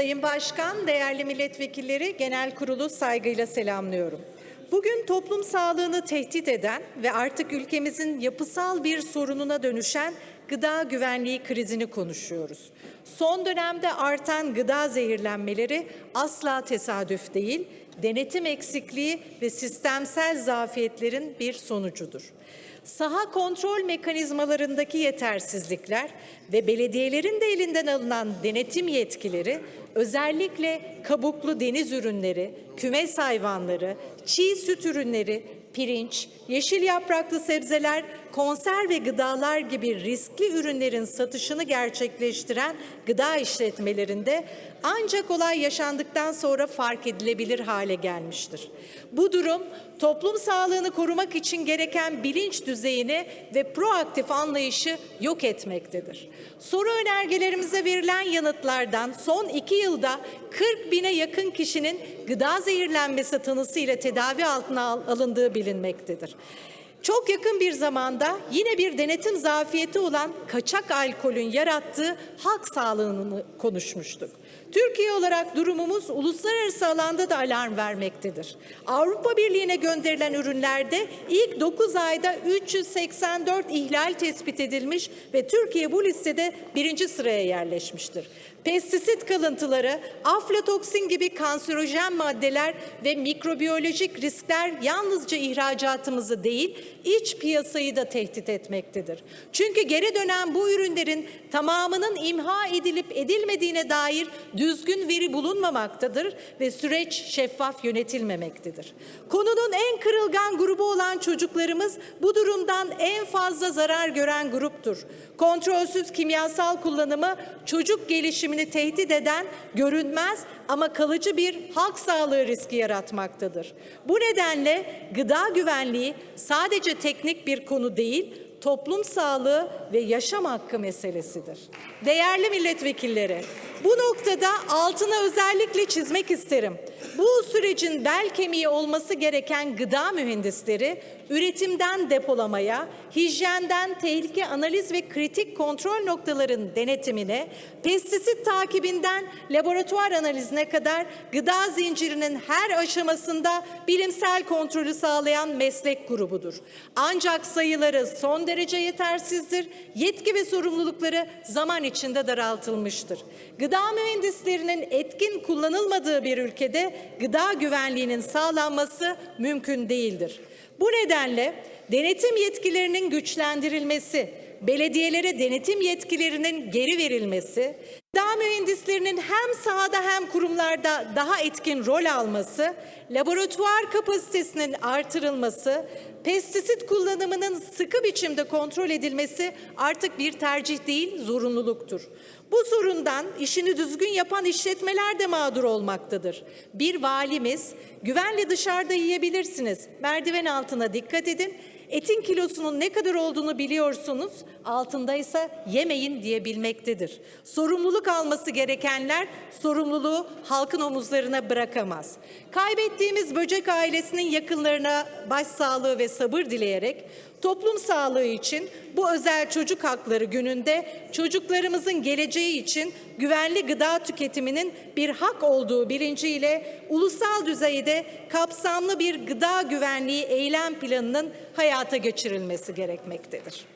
Sayın Başkan, değerli milletvekilleri, genel kurulu saygıyla selamlıyorum. Bugün toplum sağlığını tehdit eden ve artık ülkemizin yapısal bir sorununa dönüşen gıda güvenliği krizini konuşuyoruz. Son dönemde artan gıda zehirlenmeleri asla tesadüf değil, denetim eksikliği ve sistemsel zafiyetlerin bir sonucudur. Saha kontrol mekanizmalarındaki yetersizlikler ve belediyelerin de elinden alınan denetim yetkileri özellikle kabuklu deniz ürünleri, kümes hayvanları, çiğ süt ürünleri, pirinç, yeşil yapraklı sebzeler, konserve gıdalar gibi riskli ürünlerin satışını gerçekleştiren gıda işletmelerinde ancak olay yaşandıktan sonra fark edilebilir hale gelmiştir. Bu durum toplum sağlığını korumak için gereken bilinç düzeyini ve proaktif anlayışı yok etmektedir. Soru önergelerimize verilen yanıtlardan son iki yılda 40 bine yakın kişinin gıda zehirlenmesi tanısı ile tedavi altına al- alındığı bilinmektedir. Çok yakın bir zamanda yine bir denetim zafiyeti olan kaçak alkolün yarattığı halk sağlığını konuşmuştuk. Türkiye olarak durumumuz uluslararası alanda da alarm vermektedir. Avrupa Birliği'ne gönderilen ürünlerde ilk 9 ayda 384 ihlal tespit edilmiş ve Türkiye bu listede birinci sıraya yerleşmiştir. Pestisit kalıntıları, aflatoksin gibi kanserojen maddeler ve mikrobiyolojik riskler yalnızca ihracatımızı değil, iç piyasayı da tehdit etmektedir. Çünkü geri dönen bu ürünlerin tamamının imha edilip edilmediğine dair düzgün veri bulunmamaktadır ve süreç şeffaf yönetilmemektedir. Konunun en kırılgan grubu olan çocuklarımız bu durumdan en fazla zarar gören gruptur. Kontrolsüz kimyasal kullanımı çocuk gelişimini tehdit eden görünmez ama kalıcı bir halk sağlığı riski yaratmaktadır. Bu nedenle gıda güvenliği sadece teknik bir konu değil, toplum sağlığı ve yaşam hakkı meselesidir. Değerli milletvekilleri, bu noktada altına özellikle çizmek isterim. Bu sürecin bel kemiği olması gereken gıda mühendisleri üretimden depolamaya, hijyenden tehlike analiz ve kritik kontrol noktaların denetimine, pestisit takibinden laboratuvar analizine kadar gıda zincirinin her aşamasında bilimsel kontrolü sağlayan meslek grubudur. Ancak sayıları son derece yetersizdir, yetki ve sorumlulukları zaman içinde daraltılmıştır. Gıda mühendislerinin etkin kullanılmadığı bir ülkede gıda güvenliğinin sağlanması mümkün değildir. Bu nedenle denetim yetkilerinin güçlendirilmesi, belediyelere denetim yetkilerinin geri verilmesi, gıda mühendislerinin hem sahada hem kurumlarda daha etkin rol alması, laboratuvar kapasitesinin artırılması, pestisit kullanımının sıkı biçimde kontrol edilmesi artık bir tercih değil, zorunluluktur. Bu sorundan işini düzgün yapan işletmeler de mağdur olmaktadır. Bir valimiz, güvenle dışarıda yiyebilirsiniz, merdiven altına dikkat edin, etin kilosunun ne kadar olduğunu biliyorsunuz, altındaysa yemeyin diyebilmektedir. Sorumluluk alması gerekenler sorumluluğu halkın omuzlarına bırakamaz. Kaybettiğimiz böcek ailesinin yakınlarına başsağlığı ve sabır dileyerek toplum sağlığı için bu özel çocuk hakları gününde çocuklarımızın geleceği için güvenli gıda tüketiminin bir hak olduğu bilinciyle ulusal düzeyde kapsamlı bir gıda güvenliği eylem planının hayata geçirilmesi gerekmektedir.